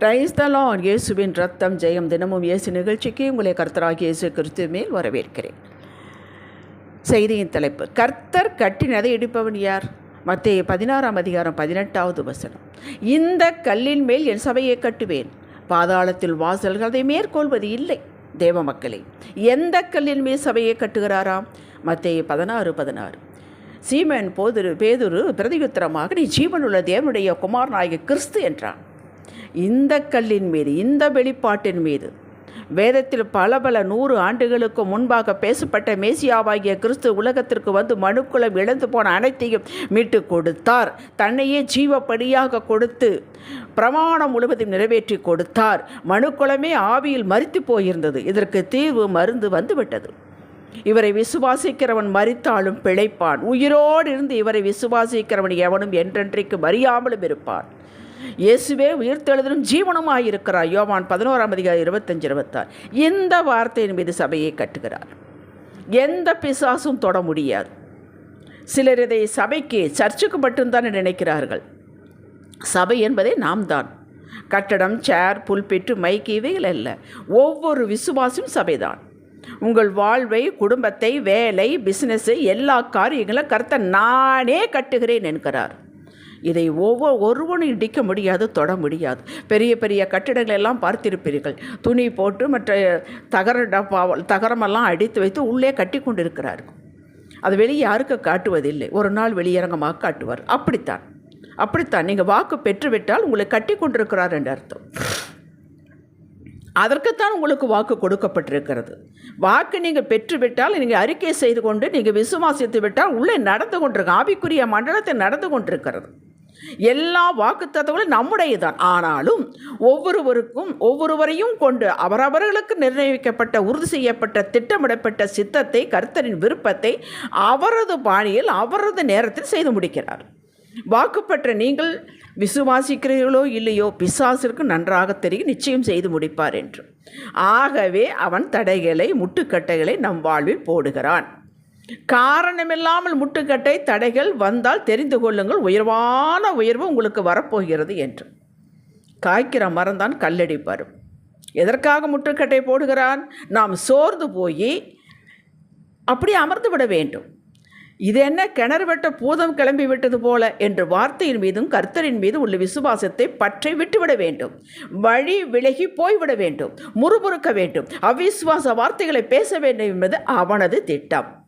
கிரைஸ்தலான் இயேசுவின் ரத்தம் ஜெயம் தினமும் இயேசு நிகழ்ச்சிக்கு உங்களை கர்த்தராக இயேசு கிறிஸ்து மேல் வரவேற்கிறேன். செய்தியின் தலைப்பு கர்த்தர் கட்டினதை இடிப்பவன் யார்? மத்திய பதினாறாம் அதிகாரம் பதினெட்டாவது வசனம். இந்த கல்லின் மேல் என் சபையை கட்டுவேன். பாதாளத்தில் வாசல்கள் அதை மேற்கொள்வது இல்லை தேவ மக்களே. எந்த கல்லின் மேல் சபையை கட்டுகிறாராம்? மத்திய பதினாறு பதினாறு. சீமன் போதுரு பேதுரு பிரதியுத்தரமாக நீ ஜீவனுள்ள தேவனுடைய குமாரனாகிய கிறிஸ்து என்றான். இந்த கல்லின் மீது இந்த வெளிப்பாட்டின் மீது. வேதத்தில் பல பல நூறு ஆண்டுகளுக்கு முன்பாக பேசப்பட்ட மேசியாவாகிய கிறிஸ்து உலகத்திற்கு வந்து மனுக்குளம் இழந்து போன அனைத்தையும் மீட்டு கொடுத்தார். தன்னையே ஜீவப்படியாக கொடுத்து பிரமாணம் முழுவதும் நிறைவேற்றி கொடுத்தார். மனுக்குலமே ஆவியில் மறித்து போயிருந்தது. இதற்கு தீர்வு மருந்து வந்துவிட்டது. இவரை விசுவாசிக்கிறவன் மறித்தாலும் பிழைப்பான். உயிரோடு இருந்து இவரை விசுவாசிக்கிறவன் எவனும் என்றென்றைக்கு மறியாமலும் இருப்பான். இயேசுவே உயிர்த்தெழுதலும் ஜீவனமாக இருக்கிறார் யோவான் பதினோராம் அதிகாரம் இருபத்தஞ்சு இருபத்தாறு. இந்த வார்த்தையின் மீது சபையை கட்டுகிறார். எந்த பிசாசும் தொட முடியாது. சிலர் இதை சபைக்கு சர்ச்சுக்கு மட்டும்தான் நினைக்கிறார்கள். சபை என்பதே நாம் தான் கட்டடம் சேர் புல்பெற்று மைக்கு இவைகள் அல்ல. ஒவ்வொரு விசுவாசும் சபைதான். உங்கள் வாழ்வை குடும்பத்தை வேலை பிஸ்னஸ்ஸு எல்லா காரியங்களும் கருத்தை நானே கட்டுகிறேன் என்கிறார். இதை ஒவ்வொரு ஒருவனும் இடிக்க முடியாது தொட முடியாது. பெரிய பெரிய கட்டிடங்கள் எல்லாம் பார்த்திருப்பீர்கள். துணி போட்டு மற்ற தகர டப்பா தகரமெல்லாம் அடித்து வைத்து உள்ளே கட்டி கொண்டிருக்கிறார்கள் அது வெளியே யாருக்கு காட்டுவதில்லை. ஒரு நாள் வெளியரங்கமாக காட்டுவார். அப்படித்தான். அப்படித்தான். நீங்கள் வாக்கு பெற்றுவிட்டால் உங்களை கட்டி கொண்டிருக்கிறார் என்று அர்த்தம். அதற்குத்தான் உங்களுக்கு வாக்கு கொடுக்கப்பட்டிருக்கிறது. வாக்கு நீங்கள் பெற்றுவிட்டால் நீங்கள் அறிக்கை செய்து கொண்டு நீங்கள் விசுவாசித்து விட்டால் உள்ளே நடந்து கொண்டிருக்க ஆவிக்குரிய மண்டலத்தில் நடந்து கொண்டிருக்கிறது. எல்லா வாக்குத்தத்தங்களும் நம்முடைய தான் ஆனாலும் ஒவ்வொருவருக்கும் ஒவ்வொருவரையும் கொண்டு அவரவர்களுக்கு நிர்ணயிக்கப்பட்ட உறுதி செய்யப்பட்ட திட்டமிடப்பட்ட சித்தத்தை கர்த்தரின் விருப்பத்தை அவரது பாணியில் அவரது நேரத்தில் செய்து முடிக்கிறார். வாக்குப்பற்ற நீங்கள் விசுவாசிக்கிறீர்களோ இல்லையோ பிசாசிற்கு நன்றாக தெரியும் நிச்சயம் செய்து முடிப்பார் என்று. ஆகவே அவன் தடைகளை முட்டுக்கட்டைகளை நம் வாழ்வில் போடுகிறான். காரணமில்லாமல் முட்டுக்கட்டை தடைகள் வந்தால் தெரிந்து கொள்ளுங்கள். உயர்வான உயர்வு உங்களுக்கு வரப்போகிறது என்று. காய்க்கிற மரம்தான் கல்லடி பரும் எதற்காக முட்டுக்கட்டை போடுகிறான்? நாம் சோர்ந்து போய் அப்படி அமர்ந்து விட வேண்டும். இது என்ன? கிணறு வெட்ட பூதம் கிளம்பி விட்டது போல என்று வார்த்தையின் மீதும் கர்த்தரின் மீது உள்ள விசுவாசத்தை பற்றி விட்டுவிட வேண்டும். வழி விலகி போய்விட வேண்டும். முறுமுறுக்க வேண்டும். அவிசுவாச வார்த்தைகளை பேச வேண்டும் என்பது அவனது திட்டம்.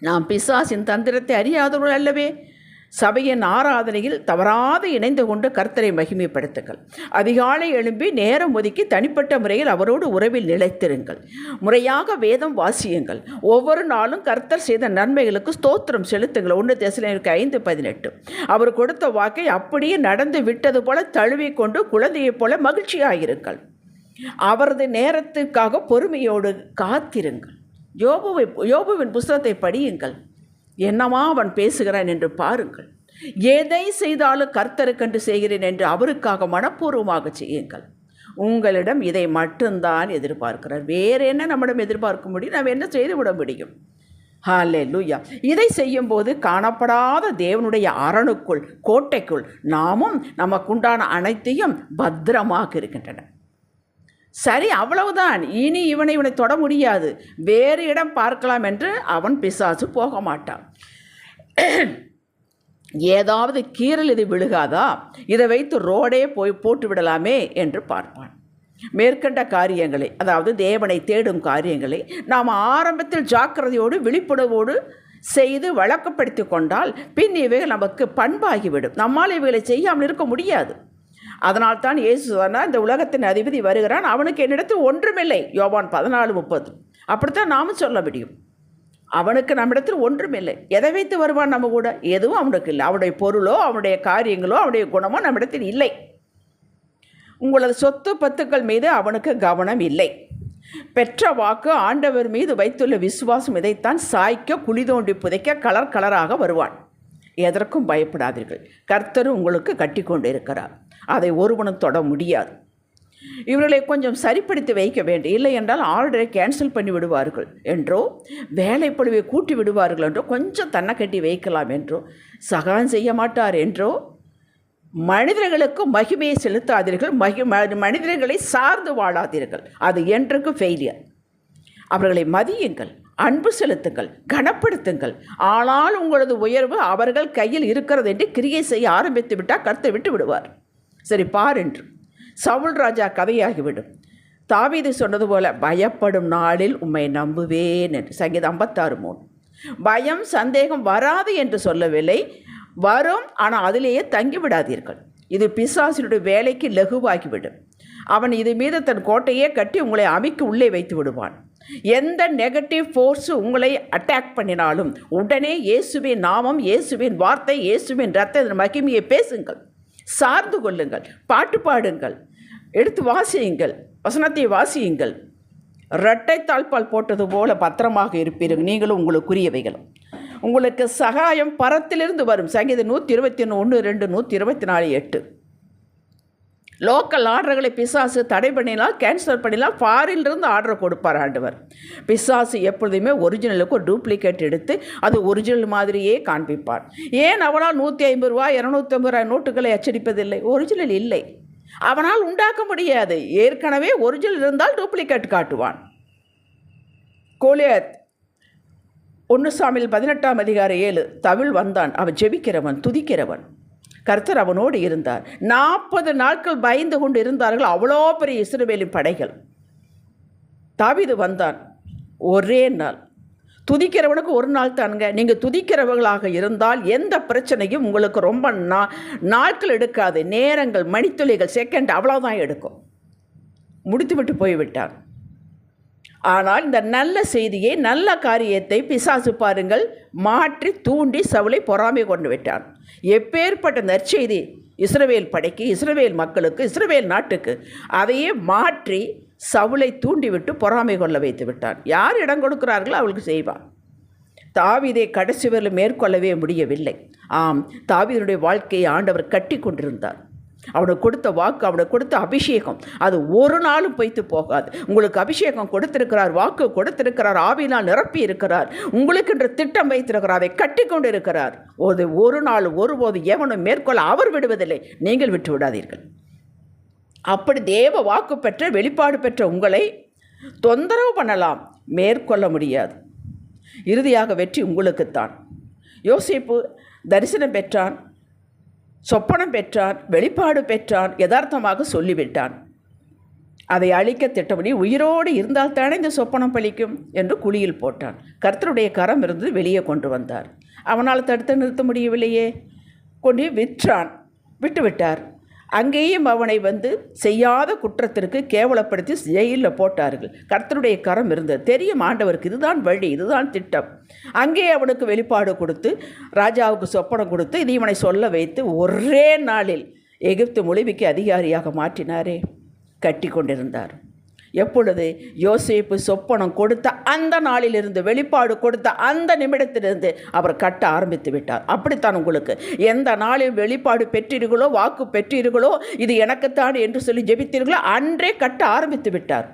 நாம் பிசாசின் தந்திரத்தை அறியாதவர்கள் அல்லவே. சபையின் ஆராதனையில் தவறாது இணைந்து கொண்டு கர்த்தரை மகிமைப்படுத்துங்கள். அதிகாலை எழும்பி நேரம் ஒதுக்கி தனிப்பட்ட முறையில் அவரோடு உறவில் நிலைத்திருங்கள். முறையாக வேதம் வாசியுங்கள். ஒவ்வொரு நாளும் கர்த்தர் செய்த நன்மைகளுக்கு ஸ்தோத்திரம் செலுத்துங்கள். ஒன்று தேசிலருக்கு ஐந்து பதினெட்டு. அவர் கொடுத்த வாக்கை அப்படியே நடந்து விட்டது போல தழுவிக்கொண்டு குழந்தையைப் போல மகிழ்ச்சியாயிருங்கள். அவரது நேரத்துக்காக பொறுமையோடு காத்திருங்கள். யோபுவை யோபுவின் புஸ்தகத்தை படியுங்கள். என்னவா அவன் பேசுகிறான் என்று பாருங்கள். எதை செய்தாலும் கர்த்தருக்கென்று செய்கிறேன் என்று அவருக்காக மனப்பூர்வமாக செய்யுங்கள். உங்களிடம் இதை மட்டும்தான் எதிர்பார்க்கிறார். வேறு என்ன நம்மிடம் எதிர்பார்க்க முடியும்? நாம் என்ன செய்து விட முடியும்? ஹாலே லூயா இதை செய்யும்போது காணப்படாத தேவனுடைய அரணுக்குள் கோட்டைக்குள் நாமும் நமக்குண்டான அனைத்தையும் பத்திரமாக இருக்கின்றன. சரி அவ்வளவுதான். இனி இவனை இவனை தொட முடியாது. வேறு இடம் பார்க்கலாம் என்று அவன் பிசாசு போக மாட்டான். ஏதாவது கீரல் இது விழுகாதா? இதை வைத்து ரோடே போய் போட்டு விடலாமே என்று பார்ப்பான். மேற்கண்ட காரியங்களை அதாவது தேவனை தேடும் காரியங்களை நாம் ஆரம்பத்தில் ஜாக்கிரதையோடு விழிப்புணர்வோடு செய்து வழக்கப்படுத்தி கொண்டால் பின் இவைகள் நமக்கு பண்பாகிவிடும். நம்மால் இவைகளை செய்யாமல் இருக்க முடியாது. அதனால் தான் இயேசு சொன்னால் இந்த உலகத்தின் அதிபதி வருகிறான் அவனுக்கு என்னிடத்தில் ஒன்றுமில்லை. யோவான் பதினாலு முப்பது. அப்படித்தான் நாமும் சொல்ல முடியும். அவனுக்கு நம்மிடத்தில் ஒன்றுமில்லை. எதை வைத்து வருவான் நம்ம கூட? எதுவும் அவனுக்கு இல்லை. அவனுடைய பொருளோ அவனுடைய காரியங்களோ அவனுடைய குணமோ நம்மிடத்தில் இல்லை. உங்களது சொத்து பத்துக்கள் மீது அவனுக்கு கவனம் இல்லை. பெற்ற வாக்கு ஆண்டவர் மீது வைத்துள்ள விசுவாசம் இதைத்தான் சாய்க்க குழி தோண்டி புதைக்க கலர் கலராக வருவான். எதற்கும் பயப்படாதீர்கள். கர்த்தர் உங்களுக்கு கட்டி கொண்டு இருக்கிறார் அதை ஒருவனும் தொட முடியாது. இவர்களை கொஞ்சம் சரிப்படுத்தி வைக்க வேண்டும். இல்லை என்றால் ஆர்டரை கேன்சல் பண்ணி விடுவார்கள் என்றோ வேலைப்படுவை கூட்டி விடுவார்கள் என்றோ கொஞ்சம் தன்னை கட்டி வைக்கலாம் என்றோ சகாயம் செய்ய மாட்டார் என்றோ மனிதர்களுக்கு மகிமையை செலுத்தாதீர்கள். மகி ம- மனிதர்களை சார்ந்து வாழாதீர்கள். அது என்றைக்கும் ஃபெயிலியர் அவர்களை மதியுங்கள். அன்பு செலுத்துங்கள் கனப்படுத்துங்கள். ஆனால் உங்களது உயர்வு அவர்கள் கையில் இருக்கிறது என்று கிரியை செய்ய ஆரம்பித்து விட்டால் கருத்தை விட்டு விடுவார். சரி பார் என்று. சவுல் ராஜா கதையாகிவிடும். தாவீது சொன்னது போல பயப்படும் நாளில் உம்மை நம்புவேன் என்று. சங்கீதம் ஐம்பத்தாறு மூணு. பயம் சந்தேகம் வராது என்று சொல்லவில்லை. வரும் ஆனால் அதிலேயே தங்கிவிடாதீர்கள். இது பிசாசினுடைய வேலைக்கு லகுவாகிவிடும். அவன் இது மீது தன் கோட்டையே கட்டி உங்களை அமைக்கு உள்ளே வைத்து விடுவான். எந்த நெகட்டிவ் ஃபோர்ஸு உங்களை அட்டாக் பண்ணினாலும் உடனே இயேசுவின் நாமம் இயேசுவின் வார்த்தை இயேசுவின் ரத்த மகிமையை பேசுங்கள். சார்ந்து கொள்ளுங்கள். பாட்டு பாடுங்கள். எடுத்து வாசியுங்கள். வசனத்தை வாசியுங்கள். இரட்டை தாழ்பால் போட்டது போல பத்திரமாக இருப்பீர்கள். நீங்களும் உங்களுக்குரியவைகளும் உங்களுக்கு சகாயம் பரத்திலிருந்து வரும். சங்கீதம் நூற்றி இருபத்தி ஒன்று ஒன்று ரெண்டு நூற்றி இருபத்தி நாலு எட்டு. லோக்கல் ஆர்டர்களை பிசாசு தடை பண்ணிடலாம் கேன்சல் பண்ணிடலாம் ஃபாரின்லேருந்து ஆர்டர் கொடுப்பார் ஆண்டவர். பிசாசு எப்பொழுதுமே ஒரிஜினலுக்கு ஒரு டூப்ளிகேட் எடுத்து அது ஒரிஜினல் மாதிரியே காண்பிப்பார். ஏன் அவனால் நூற்றி ஐம்பது ரூபா இரநூத்தம்பது ரூபாய் நோட்டுகளை அச்சடிப்பதில்லை? ஒரிஜினல் இல்லை. அவனால் உண்டாக்க முடியாது. ஏற்கனவே ஒரிஜினல் இருந்தால் டூப்ளிகேட் காட்டுவான். கோலியத் ஒன்று சாமியில் பதினெட்டாம் அதிகார ஏழு தவிழ் வந்தான் அவன் ஜெபிக்கிறவன் துதிக்கிறவன். கர்த்தர் அவனோடு இருந்தார். நாற்பது நாட்கள் பயந்து கொண்டு இருந்தார்கள். அவ்வளோ பெரிய இஸ்ரவேலின் படைகள். தாவிது வந்தான். ஒரே நாள். துதிக்கிறவனுக்கு ஒரு நாள் தானுங்க. நீங்கள் துதிக்கிறவர்களாக இருந்தால் எந்த பிரச்சனையும் உங்களுக்கு ரொம்ப நா நாட்கள் எடுக்காது. நேரங்கள் மணித்துளிகள் செகண்ட் அவ்வளோதான் எடுக்கும். முடித்துவிட்டு போய்விட்டான் ஆனால் இந்த நல்ல செய்தியை நல்ல காரியத்தை பிசாசு பாருங்கள். மாற்றி தூண்டி சவுளை பொறாமை கொண்டு விட்டான். எப்பேற்பட்ட நற்செய்தி இஸ்ரவேல் படைக்கு இஸ்ரவேல் மக்களுக்கு இஸ்ரவேல் நாட்டுக்கு அதையே மாற்றி சவுளை தூண்டிவிட்டு பொறாமை கொள்ள வைத்து விட்டான். யார் இடம் கொடுக்கிறார்களோ அவளுக்கு செய்வான். தாவீதை கடைசி வரையில் மேற்கொள்ளவே முடியவில்லை. ஆம் தாவிதனுடைய வாழ்க்கையை ஆண்டவர் கட்டி கொண்டிருந்தார் அவனுக்கு கொடுத்த வாக்கு அவனுக்கு கொடுத்த அபிஷேகம் அது ஒரு நாளும் பொய்த்து போகாது. உங்களுக்கு அபிஷேகம் கொடுத்திருக்கிறார் வாக்கு கொடுத்திருக்கிறார் ஆவினால் நிரப்பி இருக்கிறார் உங்களுக்கு என்று திட்டம் வைத்திருக்கிறார் அதை கட்டி கொண்டு இருக்கிறார் ஒரு ஒரு நாள் ஒருபோது எவனும் மேற்கொள்ள அவர் விடுவதில்லை. நீங்கள் விட்டு விடாதீர்கள். அப்படி தேவ வாக்கு பெற்ற வெளிப்பாடு பெற்ற உங்களை தொந்தரவு பண்ணலாம். மேற்கொள்ள முடியாது. இறுதியாக வெற்றி உங்களுக்குத்தான். யோசிப்பு தரிசனம் பெற்றான். சொப்பனம் பெற்றான் வெளிப்பாடு பெற்றான் யதார்த்தமாக சொல்லிவிட்டான். அதை அழிக்க திட்டமிடி உயிரோடு இருந்தால் தானே இந்த சொப்பனம் பலிக்கும் என்று குழியில் போட்டான். கர்த்தருடைய கரம் இருந்து வெளியே கொண்டு வந்தார். அவனால் தடுத்து நிறுத்த முடியவில்லையே. கொண்டு விற்றான் விட்டுவிட்டார். அங்கேயும் அவனை வந்து செய்யாத குற்றத்திற்கு கேவலப்படுத்தி ஜெயிலில் போட்டார்கள். கர்த்தருடைய கரம் இருந்தது. தெரியும் ஆண்டவருக்கு இதுதான் வழி இதுதான் திட்டம். அங்கே அவனுக்கு வெளிப்பாடு கொடுத்து ராஜாவுக்கு சொப்பனம் கொடுத்து இது இவனை சொல்ல வைத்து ஒரே நாளில் எகிப்து மொழிவிக்கு அதிகாரியாக மாற்றினாரே. கட்டி கொண்டிருந்தார் எப்பொழுது யோசேப்பு சொப்பனம் கொடுத்த அந்த நாளிலிருந்து வெளிப்பாடு கொடுத்த அந்த நிமிடத்திலிருந்து அவர் கட்ட ஆரம்பித்து விட்டார். அப்படித்தான் உங்களுக்கு. எந்த நாளில் வெளிப்பாடு பெற்றீர்களோ வாக்கு பெற்றீர்களோ இது எனக்குத்தான் என்று சொல்லி ஜெபித்தீர்களோ அன்றே கட்ட ஆரம்பித்து விட்டார்.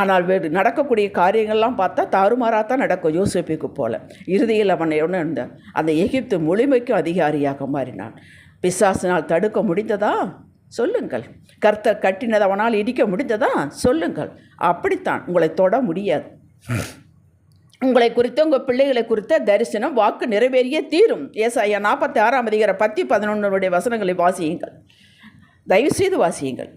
ஆனால் வேறு நடக்கக்கூடிய காரியங்கள்லாம் பார்த்தா தாறுமாறாக தான் நடக்கும் யோசிப்புக்கு போல. இறுதியில் அவனை என்ன இருந்தான்? அந்த எகிப்து முழுமைக்கும் அதிகாரியாக மாறினான். பிசாசினால் தடுக்க முடிந்ததா? சொல்லுங்கள். கர்த்தர் கட்டினது அவனால் இடிக்க முடிந்ததா? சொல்லுங்கள். அப்படித்தான் உங்களை தொட முடியாது. உங்களை குறித்த உங்கள் பிள்ளைகளை குறித்த தரிசனம் வாக்கு நிறைவேறிய தீரும். ஏசாயா நாற்பத்தி ஆறாம் அதிகார பத்தி பதினொன்னுடைய வசனங்களை வாசியுங்கள். தயவுசெய்து வாசியுங்கள்.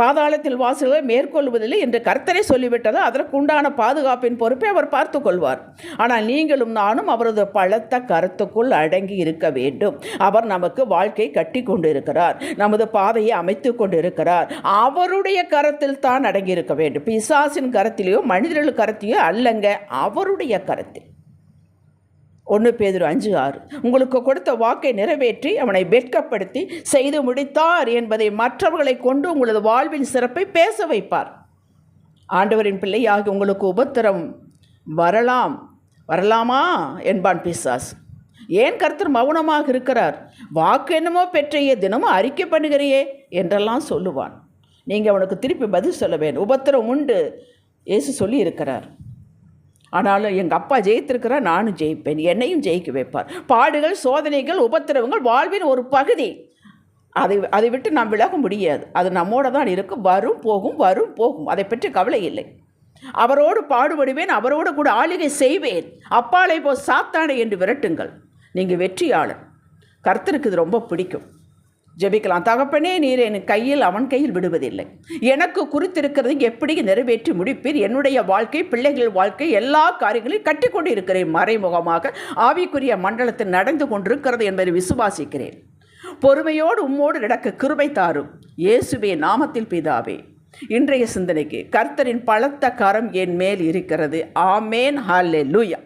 பாதாளத்தில் வாசல்களை மேற்கொள்வதில்லை என்று கர்த்தரை சொல்லிவிட்டது அதற்கு உண்டான பாதுகாப்பின் பொறுப்பை அவர் பார்த்து கொள்வார் ஆனால் நீங்களும் நானும் அவரது பலத்த கருத்துக்குள் அடங்கி இருக்க வேண்டும். அவர் நமக்கு வாழ்க்கை கட்டி கொண்டு இருக்கிறார் நமது பாதையை அமைத்து கொண்டிருக்கிறார். அவருடைய கரத்தில் தான் அடங்கி இருக்க வேண்டும். பிசாசின் கரத்திலேயோ மனிதர்கள் கரத்திலேயோ அல்லங்க அவருடைய கரத்தில். ஒன்று பேதர் அஞ்சு ஆறு. உங்களுக்கு கொடுத்த வாக்கை நிறைவேற்றி அவனை வெட்கப்படுத்தி செய்து முடித்தார் என்பதை மற்றவர்களை கொண்டு உங்களது வாழ்வின் சிறப்பை பேச வைப்பார். ஆண்டவரின் பிள்ளையாகி உங்களுக்கு உபத்திரம் வரலாம். வரலாமா? என்பான் பிசாஸ் ஏன் கர்த்தர் மௌனமாக இருக்கிறார்? வாக்கு என்னமோ பெற்றையே தினமும் அறிக்கை பண்ணுகிறையே என்றெல்லாம் சொல்லுவான். நீங்கள் அவனுக்கு திருப்பி பதில் சொல்ல வேண்டும் உபத்திரம் உண்டு. இயேசு சொல்லி இருக்கிறார் ஆனாலும் எங்கள் அப்பா ஜெயித்திருக்கிறா நானும் ஜெயிப்பேன். என்னையும் ஜெயிக்க வைப்பார். பாடுகள் சோதனைகள் உபத்திரவங்கள் வாழ்வின் ஒரு பகுதி. அதை அதை விட்டு நாம் விலக முடியாது. அது நம்மோட தான் இருக்கும். வரும் போகும் வரும் போகும். அதை பற்றி கவலை இல்லை. அவரோடு பாடுபடுவேன் அவரோடு கூட ஆளுகை செய்வேன். அப்பாலை போ சாத்தானே என்று விரட்டுங்கள். நீங்கள் வெற்றியாளர். கர்த்தருக்கு இது ரொம்ப பிடிக்கும். ஜெபிக்கலாம். தகப்பனே நீர் என் கையில் அவன் கையில் விடுவதில்லை. எனக்கு குறித்திருக்கிறது எப்படி நிறைவேற்றி முடிப்பீர்? என்னுடைய வாழ்க்கை பிள்ளைகள் வாழ்க்கை எல்லா காரியங்களையும் கட்டிக்கொண்டு இருக்கிறேன் மறைமுகமாக ஆவிக்குரிய மண்டலத்தில் நடந்து கொண்டிருக்கிறது என்பதை விசுவாசிக்கிறேன். பொறுமையோடு உம்மோடு நடக்க கிருபை தாரும். இயேசுவே நாமத்தில் பிதாவே இன்றைய சிந்தனைக்கு கர்த்தரின் பலத்த கரம் என் மேல் இருக்கிறது. ஆமேன். ஹாலே லூயா